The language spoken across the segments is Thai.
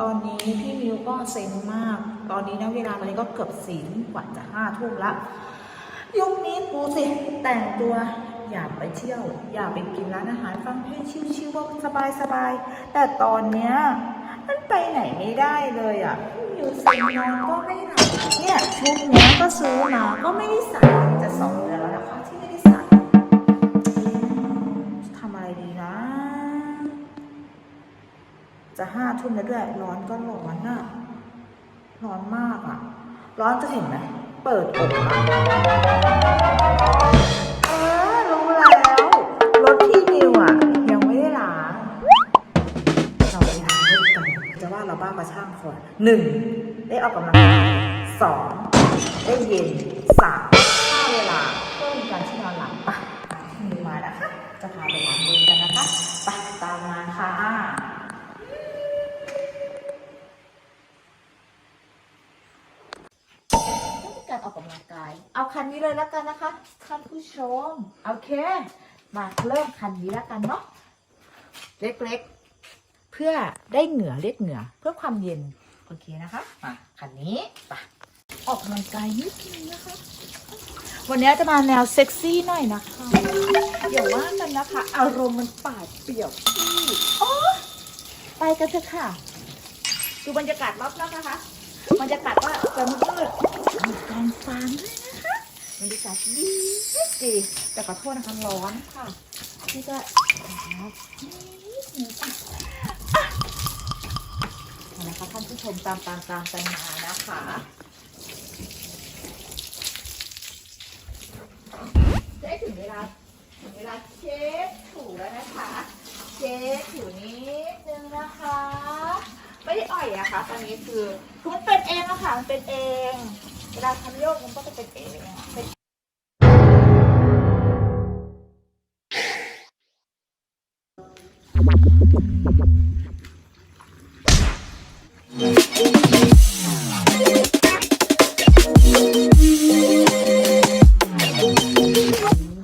ตอนนี้พี่มิวก็เซ็งมาก ตอนนี้นะเวลาตอนนี้ก็เกือบสี่ทุ่มกว่าจะห้าทุ่มละยุคนี้ดูสิแต่งตัวอยากไปเที่ยว อยากไปกินร้านอาหารฟังเพลงชิวๆสบายๆแต่ตอนเนี้ยมันไปไหนไม่ได้เลยอะพี่มิวเซ็งนอนก็ไม่หลับเนี่ยชุดเนี้ยก็ซื้อมาก็ไม่ได้ใส่จะสองเดือน จะห้าทุ่มแล้วด้วย ร้อนก็ร้อนน่ะ ร้อนมากอะ ร้อนจะเห็นไหม เปิดอกอะเออรู้แล้วรถที่นิวอะ ยังไม่ได้ล้าง เราไปล้างรถกันจะว่าเราบ้ามาช่างคนหนึ่งได้ออกกำลังกายสองได้เย็นสามค่าเวลาเพิ่มการที่นอนหลับปะมีมานะคะจะพาไปล้างมือกันนะคะไปตามมาค่ะ การออกกำลังกาย เอาคันนี้เลยแล้วกันนะคะท่านผู้ชมโอเค มาเริ่มคันนี้แล้วกันเนาะเล็กๆ เพื่อได้เหงื่อเรียกเหงื่อเพื่อความเย็นโอเคนะคะมาคันนี้ไปออกกำลังกายนิดนึงนะคะ วันนี้จะมาแนวเซ็กซี่หน่อยนะคะอย่าว่ากันนะคะ อารมณ์มันป่าดเปรี่ยวที่โอ้ไปกันเถอะค่ะ ดูบรรยากาศรอบนอกนะคะ บรรยากาศก็จะมืดๆมีกองฟางด้วยนะคะบรรยากาศดีดีแต่ขอโทษนะคะร้อนค่ะนี่ก็ครับนิดนึงอะอะเอาละคะท่านผู้ชมตามตามตามกันมานะคะได้ถึงเวลาถึงเวลาเช็ดถูแล้วนะคะ เช็ดถูนิดนึงนะคะ ไม่ได้อ่อยอะค่ะตอนนี้คือคือมันเป็นเองอะค่ะมันเป็นเอง เวลาทำโยกมันก็จะเป็นเองเป็น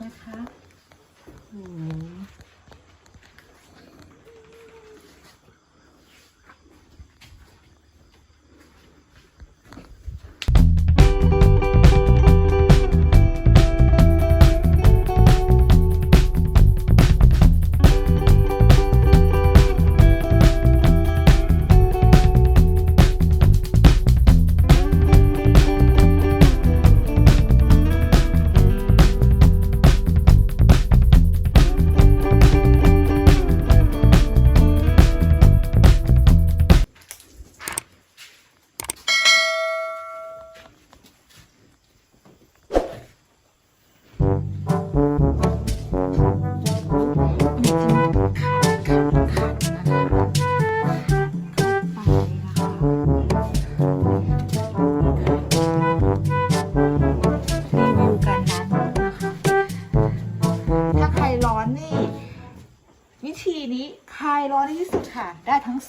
นะคะ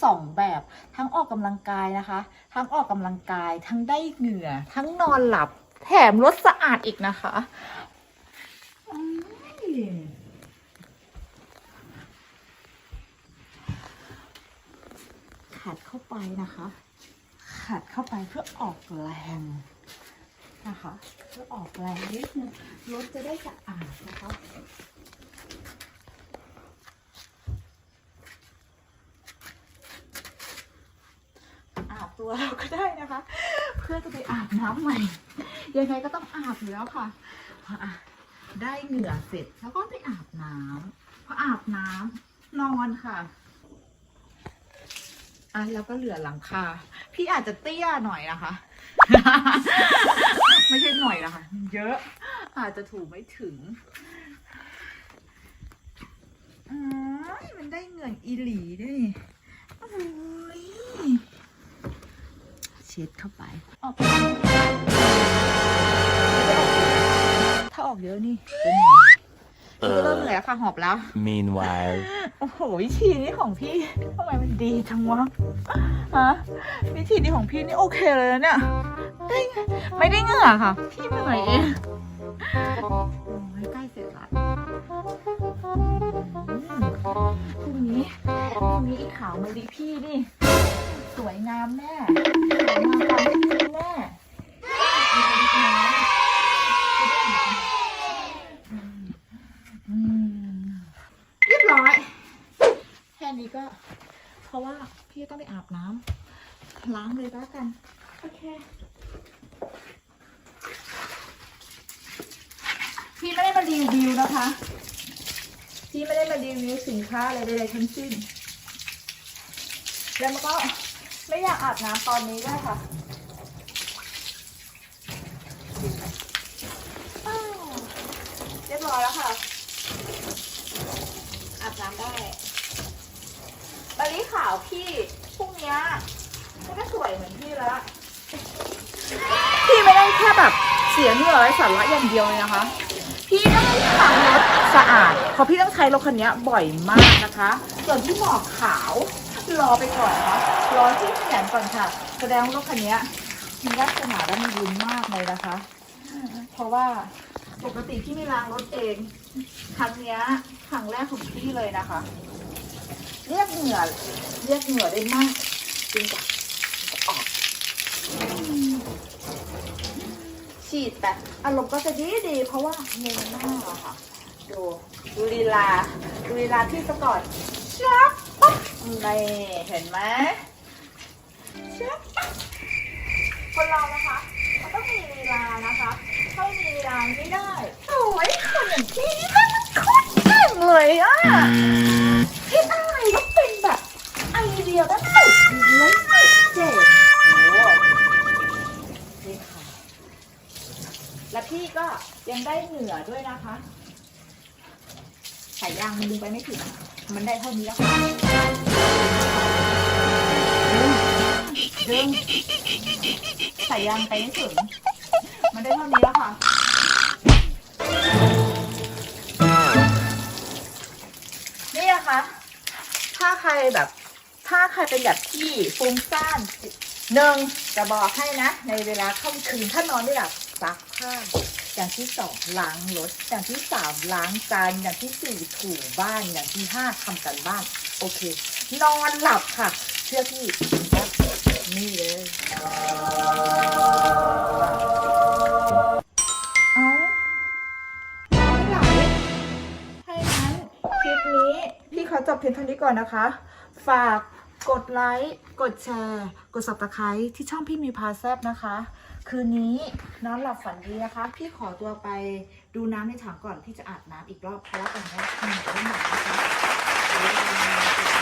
สองแบบ ทั้งออกกำลังกายนะคะ ทั้งออกกำลังกาย ทั้งได้เหงื่อ ทั้งนอนหลับ แถมรสสะอาดอีกนะคะอืมขัดเข้าไปนะคะ ขัดเข้าไปเพื่อออกแรงนะคะ เพื่อออกแรงนิดนึงรถจะได้สะอาดนะคะ อาบ ตัวเราก็ได้นะคะ เพื่อจะไปอาบน้ำใหม่ ยังไงก็ต้องอาบอยู่แล้วค่ะพอได้เหงื่อเสร็จแล้วก็ไปอาบน้ำพออาบน้ำนอนค่ะอะแล้วก็เหลือหลังคา พี่อาจจะเตี้ยหน่อยนะคะ ไม่ใช่หน่อยนะคะ เยอะ อาจจะถูไม่ถึงอืมมันได้เหงื่ออีหลีด้วยโอ้ย ช็ดเข้าไปออกไปถ้าออกเยอะนี่เป็นไงมันก็เริ่มเหนื่อยค่ะหอบแล้ว Meanwhile, โอ้โหวิธีนี้ของพี่ทำไมมันดีจังวะฮะวิธีนี้ของพี่นี่โอเคเลยนะเนี่ยได้ไงไม่ได้เหงื่อค่ะ พี่เหนื่อยเองโอ้ยใกล้เสร็จละอืมพรุ่งนี้พรุ่งนี้อีขาวมาดีพี่นี่ สวยงามแน่สวยงามตามพี่แน่อืมเรียบร้อย แค่นี้ก็ เพราะว่าพี่ต้องไปอาบน้ำล้างเลยแล้วกัน โอเค พี่ไม่ได้มารีวิวนะคะ พี่ไม่ได้มารีวิวสินค้าอะไรใดๆทั้งสิ้น แล้วมันก็ ไม่อยากอาบน้ำตอนนี้ด้วยค่ะอ้าวเรียบร้อยแล้วค่ะ อาบน้ำได้ตอนนี้ขาวพี่พรุ่งเนี้ยมันก็สวยเหมือนพี่แล้ว พี่ไม่ได้แค่แบบเสียเหงื่อไร้สาระอย่างเดียวเลยนะคะ พี่ต้องขับรถสะอาดเพราะพี่ต้องใช้รถคันนี้บ่อยมากนะคะ ส่วนที่หมอกขาว รอไปก่อนนะคะรอที่แขนก่อนค่ะ แสดงว่ารถคันนี้มีลักษณะและมีบุญมากเลยนะคะ เพราะว่าปกติพี่ไม่ล้างรถเองครั้งนี้ครั้งแรกของพี่เลยนะคะ เรียกเหงื่อเรียกเหงื่อได้มากจริงจ้ะฉีดแต่อารมณ์ก็จะดีดีเพราะว่าเงยหน้าอะค่ะ ดูดูลีลาดูลีลาที่สะกอดชับ นี่เห็นไหมชับปั๊บคนเรานะคะ มันต้องมีลีลานะคะถ้าไม่มีลีลาไม่ได้โอ้ยคนอย่างพี่นี่มันโคตรเก่งเลยอะคิดอะไรก็เป็นแบบไอเดียก็สุดเลยสุดเจ๋งโอ้นี่ค่ะและพี่ก็ยังได้เหงื่อด้วยนะคะสายยางมันดึงไปไม่ถึง มันได้เท่านี้แล้วค่ะ ดึงสายยางไปไม่ถึง มันได้เท่านี้แล้วค่ะ นี่นะคะ ถ้าใครแบบ ถ้าใครเป็นแบบที่ฟุ้งซ่านหนึ่งจะบอกให้นะ ในเวลาค่ำคืนถ้านอนไม่หลับซักผ้าอย่างที่สองล้างรถ อย่างที่สามล้างจานอย่างที่สี่ถูบ้านอย่างที่ห้าทำกันบ้าน โอเค นอนหลับค่ะ เชื่อพี่ ก่อนนะคะ ฝากกดไลค์ กดแชร์ กดสับตะไคร้ที่ช่องพี่มีพาแซบนะคะ คืนนี้นอนหลับฝันดีนะคะ พี่ขอตัวไปดูน้ำในถังก่อนที่จะอาบน้ำอีกรอบเพราะว่าตอนนี้หนาวม่หมดนะคะ